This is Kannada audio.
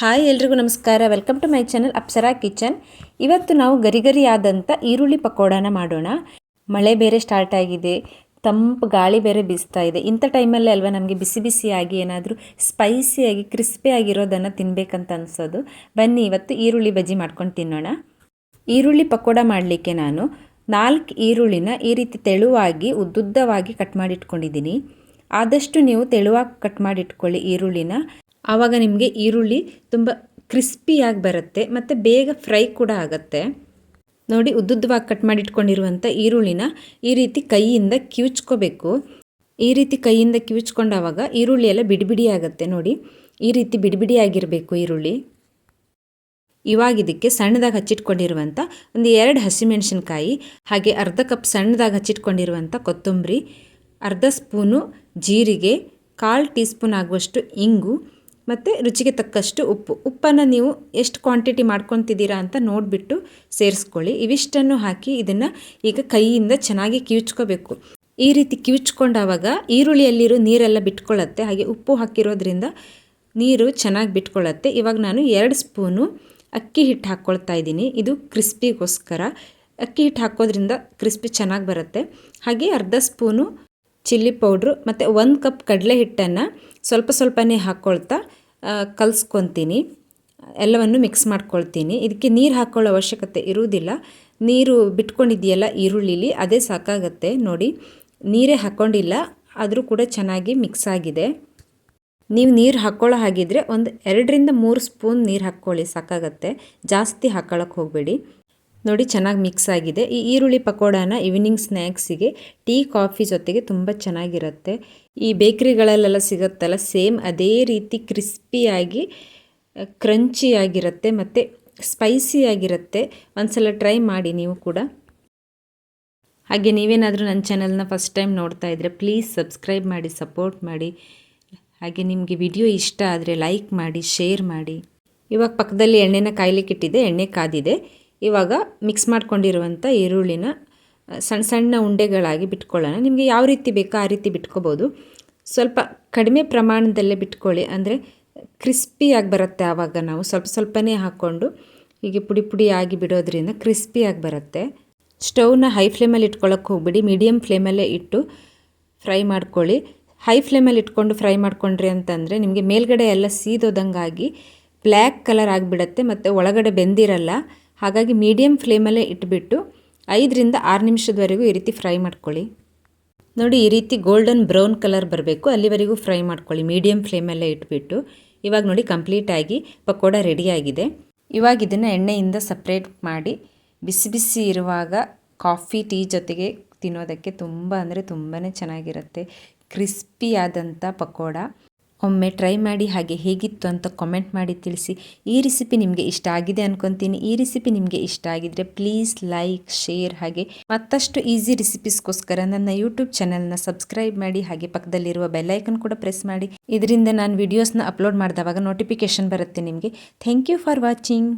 ಹಾಯ್ ಎಲ್ರಿಗೂ ನಮಸ್ಕಾರ. Welcome to my channel Apsara kitchen ಇವತ್ತು ನಾವು ಗರಿ ಗರಿ ಆದಂಥ ಈರುಳ್ಳಿ ಪಕೋಡಾನ ಮಾಡೋಣ. ಮಳೆ ಬೇರೆ ಸ್ಟಾರ್ಟ್ ಆಗಿದೆ. ತಂಪು ಗಾಳಿ ಬೇರೆ ಬೀಸ್ತಾ ಇದೆ. ಇಂಥ ಟೈಮಲ್ಲೇ ಅಲ್ವಾ ನಮಗೆ ಬಿಸಿ ಬಿಸಿಯಾಗಿ ಏನಾದರೂ ಸ್ಪೈಸಿಯಾಗಿ ಕ್ರಿಸ್ಪಿ ಆಗಿರೋದನ್ನು ತಿನ್ನಬೇಕಂತ ಅನ್ಸೋದು. ಬನ್ನಿ ಇವತ್ತು ಈರುಳ್ಳಿ ಬಜ್ಜಿ ಮಾಡ್ಕೊಂಡು ತಿನ್ನೋಣ. ಈರುಳ್ಳಿ ಪಕೋಡ ಮಾಡಲಿಕ್ಕೆ ನಾನು ನಾಲ್ಕು ಈರುಳ್ಳಿನ ಈ ರೀತಿ ತೆಳುವಾಗಿ, ಉದ್ದುದ್ದವಾಗಿ ಕಟ್ ಮಾಡಿಟ್ಕೊಂಡಿದ್ದೀನಿ. ಆದಷ್ಟು ನೀವು ತೆಳುವಾಗಿ ಕಟ್ ಮಾಡಿಟ್ಕೊಳ್ಳಿ ಈರುಳ್ಳಿನ. ಆವಾಗ ನಿಮಗೆ ಈರುಳ್ಳಿ ತುಂಬ ಕ್ರಿಸ್ಪಿಯಾಗಿ ಬರುತ್ತೆ, ಮತ್ತು ಬೇಗ ಫ್ರೈ ಕೂಡ ಆಗುತ್ತೆ. ನೋಡಿ, ಉದ್ದುದ್ದವಾಗಿ ಕಟ್ ಮಾಡಿಟ್ಕೊಂಡಿರುವಂಥ ಈರುಳ್ಳಿನ ಈ ರೀತಿ ಕೈಯಿಂದ ಕಿವುಚ್ಕೋಬೇಕು. ಈ ರೀತಿ ಕೈಯಿಂದ ಕಿವುಚ್ಕೊಂಡಾವಾಗ ಈರುಳ್ಳಿ ಎಲ್ಲ ಬಿಡಿಬಿಡಿ ಬಿಡಿ ಆಗುತ್ತೆ ನೋಡಿ. ಈ ರೀತಿ ಬಿಡಿಬಿಡಿ ಬಿಡಿ ಆಗಿರಬೇಕು ಈರುಳ್ಳಿ. ಇವಾಗ ಇದಕ್ಕೆ ಸಣ್ಣದಾಗಿ ಹಚ್ಚಿಟ್ಕೊಂಡಿರುವಂಥ ಒಂದು ಎರಡು ಹಸಿಮೆಣಸಿನ್ಕಾಯಿ, ಹಾಗೆ ಅರ್ಧ ಕಪ್ ಸಣ್ಣದಾಗಿ ಹಚ್ಚಿಟ್ಕೊಂಡಿರುವಂಥ ಕೊತ್ತಂಬರಿ, ಅರ್ಧ ಸ್ಪೂನು ಜೀರಿಗೆ, ಕಾಲು ಟೀ ಸ್ಪೂನ್ ಆಗುವಷ್ಟು ಇಂಗು ಮತ್ತು ರುಚಿಗೆ ತಕ್ಕಷ್ಟು ಉಪ್ಪು. ಉಪ್ಪನ್ನು ನೀವು ಎಷ್ಟು ಕ್ವಾಂಟಿಟಿ ಮಾಡ್ಕೊತಿದ್ದೀರಾ ಅಂತ ನೋಡಿಬಿಟ್ಟು ಸೇರಿಸ್ಕೊಳ್ಳಿ. ಇವಿಷ್ಟನ್ನು ಹಾಕಿ ಇದನ್ನು ಈಗ ಕೈಯಿಂದ ಚೆನ್ನಾಗಿ ಕಿವುಚ್ಕೋಬೇಕು. ಈ ರೀತಿ ಕಿವುಚ್ಕೊಂಡಾವಾಗ ಈರುಳ್ಳಿಯಲ್ಲಿರೋ ನೀರೆಲ್ಲ ಬಿಟ್ಕೊಳ್ಳತ್ತೆ. ಹಾಗೆ ಉಪ್ಪು ಹಾಕಿರೋದ್ರಿಂದ ನೀರು ಚೆನ್ನಾಗಿ ಬಿಟ್ಕೊಳ್ಳುತ್ತೆ. ಇವಾಗ ನಾನು ಎರಡು ಸ್ಪೂನು ಅಕ್ಕಿ ಹಿಟ್ಟು ಹಾಕ್ಕೊಳ್ತಾ ಇದ್ದೀನಿ. ಇದು ಕ್ರಿಸ್ಪಿಗೋಸ್ಕರ. ಅಕ್ಕಿ ಹಿಟ್ಟು ಹಾಕೋದ್ರಿಂದ ಕ್ರಿಸ್ಪಿ ಚೆನ್ನಾಗಿ ಬರುತ್ತೆ. ಹಾಗೆ ಅರ್ಧ ಸ್ಪೂನು ಚಿಲ್ಲಿ ಪೌಡ್ರು ಮತ್ತು ಒಂದು ಕಪ್ ಕಡಲೆ ಹಿಟ್ಟನ್ನು ಸ್ವಲ್ಪ ಸ್ವಲ್ಪನೇ ಹಾಕ್ಕೊಳ್ತಾ ಕಲಿಸ್ಕೊತೀನಿ. ಎಲ್ಲವನ್ನು ಮಿಕ್ಸ್ ಮಾಡ್ಕೊಳ್ತೀನಿ. ಇದಕ್ಕೆ ನೀರು ಹಾಕ್ಕೊಳ್ಳೋ ಅವಶ್ಯಕತೆ ಇರುವುದಿಲ್ಲ. ನೀರು ಬಿಟ್ಕೊಂಡಿದೆಯಲ್ಲ ಈರುಳ್ಳಿಲಿ, ಅದೇ ಸಾಕಾಗತ್ತೆ ನೋಡಿ. ನೀರೇ ಹಾಕ್ಕೊಂಡಿಲ್ಲ ಆದರೂ ಕೂಡ ಚೆನ್ನಾಗಿ ಮಿಕ್ಸ್ ಆಗಿದೆ. ನೀವು ನೀರು ಹಾಕ್ಕೊಳ್ಳೋ ಹಾಗಿದ್ರೆ ಒಂದು ಎರಡರಿಂದ ಮೂರು ಸ್ಪೂನ್ ನೀರು ಹಾಕ್ಕೊಳ್ಳಿ, ಸಾಕಾಗತ್ತೆ. ಜಾಸ್ತಿ ಹಾಕ್ಕೊಳ್ಳೋಕೆ ಹೋಗಬೇಡಿ. ನೋಡಿ ಚೆನ್ನಾಗಿ ಮಿಕ್ಸ್ ಆಗಿದೆ. ಈ ಈರುಳ್ಳಿ ಪಕೋಡಾನ ಈವ್ನಿಂಗ್ ಸ್ನ್ಯಾಕ್ಸಿಗೆ ಟೀ, ಕಾಫಿ ಜೊತೆಗೆ ತುಂಬ ಚೆನ್ನಾಗಿರುತ್ತೆ. ಈ ಬೇಕ್ರಿಗಳಲ್ಲೆಲ್ಲ ಸಿಗುತ್ತಲ್ಲ, ಸೇಮ್ ಅದೇ ರೀತಿ ಕ್ರಿಸ್ಪಿಯಾಗಿ ಕ್ರಂಚಿಯಾಗಿರುತ್ತೆ ಮತ್ತು ಸ್ಪೈಸಿಯಾಗಿರುತ್ತೆ ಒಂದ್ಸಲ ಟ್ರೈ ಮಾಡಿ ನೀವು ಕೂಡ. ಹಾಗೆ ನೀವೇನಾದರೂ ನನ್ನ ಚಾನಲ್ನ ಫಸ್ಟ್ ಟೈಮ್ ನೋಡ್ತಾ ಇದ್ದರೆ ಪ್ಲೀಸ್ ಸಬ್ಸ್ಕ್ರೈಬ್ ಮಾಡಿ ಸಪೋರ್ಟ್ ಮಾಡಿ. ಹಾಗೆ ನಿಮಗೆ ವಿಡಿಯೋ ಇಷ್ಟ ಆದರೆ ಲೈಕ್ ಮಾಡಿ ಶೇರ್ ಮಾಡಿ. ಇವಾಗ ಪಕ್ಕದಲ್ಲಿ ಎಣ್ಣೆನ ಕಾಯಲಿಕ್ಕಿಟ್ಟಿದೆ, ಎಣ್ಣೆ ಕಾದಿದೆ. ಇವಾಗ ಮಿಕ್ಸ್ ಮಾಡ್ಕೊಂಡಿರುವಂಥ ಈರುಳ್ಳಿನ ಸಣ್ಣ ಸಣ್ಣ ಉಂಡೆಗಳಾಗಿ ಬಿಟ್ಕೊಳ್ಳೋಣ. ನಿಮಗೆ ಯಾವ ರೀತಿ ಬೇಕೋ ಆ ರೀತಿ ಬಿಟ್ಕೋಬೋದು. ಸ್ವಲ್ಪ ಕಡಿಮೆ ಪ್ರಮಾಣದಲ್ಲೇ ಬಿಟ್ಕೊಳ್ಳಿ. ಅಂದರೆ ಕ್ರಿಸ್ಪಿಯಾಗಿ ಬರುತ್ತೆ ಆವಾಗ ನಾವು. ಸ್ವಲ್ಪ ಸ್ವಲ್ಪನೇ ಹಾಕ್ಕೊಂಡು ಹೀಗೆ ಪುಡಿ ಪುಡಿ ಆಗಿ ಬಿಡೋದ್ರಿಂದ ಕ್ರಿಸ್ಪಿಯಾಗಿ ಬರುತ್ತೆ. ಸ್ಟೌವ್ನ ಹೈ ಫ್ಲೇಮಲ್ಲಿ ಇಟ್ಕೊಳ್ಳೋಕೆ ಹೋಗ್ಬಿಡಿ. ಮೀಡಿಯಮ್ ಫ್ಲೇಮಲ್ಲೇ ಇಟ್ಟು ಫ್ರೈ ಮಾಡ್ಕೊಳ್ಳಿ. ಹೈ ಫ್ಲೇಮಲ್ಲಿ ಇಟ್ಕೊಂಡು ಫ್ರೈ ಮಾಡ್ಕೊಂಡ್ರಿ ಅಂತಂದರೆ ನಿಮಗೆ ಮೇಲ್ಗಡೆ ಎಲ್ಲ ಸೀದೋದಂಗಾಗಿ ಬ್ಲ್ಯಾಕ್ ಕಲರ್ ಆಗಿಬಿಡತ್ತೆ. ಮತ್ತು ಒಳಗಡೆ ಬೆಂದಿರಲ್ಲ. ಹಾಗಾಗಿ ಮೀಡಿಯಮ್ ಫ್ಲೇಮಲ್ಲೇ ಇಟ್ಬಿಟ್ಟು ಐದರಿಂದ ಆರು ನಿಮಿಷದವರೆಗೂ ಈ ರೀತಿ ಫ್ರೈ ಮಾಡ್ಕೊಳ್ಳಿ. ನೋಡಿ, ಈ ರೀತಿ ಗೋಲ್ಡನ್ ಬ್ರೌನ್ ಕಲರ್ ಬರಬೇಕು. ಅಲ್ಲಿವರೆಗೂ ಫ್ರೈ ಮಾಡ್ಕೊಳ್ಳಿ. ಮೀಡಿಯಮ್ ಫ್ಲೇಮಲ್ಲೇ ಇಟ್ಬಿಟ್ಟು. ಇವಾಗ ನೋಡಿ ಕಂಪ್ಲೀಟಾಗಿ ಪಕೋಡ ರೆಡಿಯಾಗಿದೆ ಇವಾಗ ಇದನ್ನು ಎಣ್ಣೆಯಿಂದ ಸಪ್ರೇಟ್ ಮಾಡಿ ಬಿಸಿ ಬಿಸಿ ಇರುವಾಗ ಕಾಫಿ ಟೀ ಜೊತೆಗೆ ತಿನ್ನೋದಕ್ಕೆ ತುಂಬ ಅಂದರೆ ತುಂಬಾ ಚೆನ್ನಾಗಿರುತ್ತೆ. ಕ್ರಿಸ್ಪಿಯಾದಂಥ ಪಕೋಡ. ಒಮ್ಮೆ ಟ್ರೈ ಮಾಡಿ ಹಾಗೆ ಹೇಗಿತ್ತು ಅಂತ ಕಾಮೆಂಟ್ ಮಾಡಿ ತಿಳಿಸಿ. ಈ ರೆಸಿಪಿ ನಿಮಗೆ ಇಷ್ಟ ಆಗಿದೆ ಅನ್ಕೊತೀನಿ. ಈ ರೆಸಿಪಿ ನಿಮಗೆ ಇಷ್ಟ ಆಗಿದ್ರೆ ಪ್ಲೀಸ್ ಲೈಕ್ ಶೇರ್ ಹಾಗೆ. ಮತ್ತಷ್ಟು ಈಸಿ ರೆಸಿಪೀಸ್ಗೋಸ್ಕರ ನನ್ನ ಯೂಟ್ಯೂಬ್ ಚಾನಲ್ನ ಸಬ್ಸ್ಕ್ರೈಬ್ ಮಾಡಿ, ಹಾಗೆ ಪಕ್ಕದಲ್ಲಿರುವ ಬೆಲ್ಲೈಕನ್ ಕೂಡ ಪ್ರೆಸ್ ಮಾಡಿ. ಇದರಿಂದ ನಾನು ವಿಡಿಯೋಸ್ನ ಅಪ್ಲೋಡ್ ಮಾಡಿದವಾಗ ನೋಟಿಫಿಕೇಶನ್ ಬರುತ್ತೆ ನಿಮಗೆ. Thank you for watching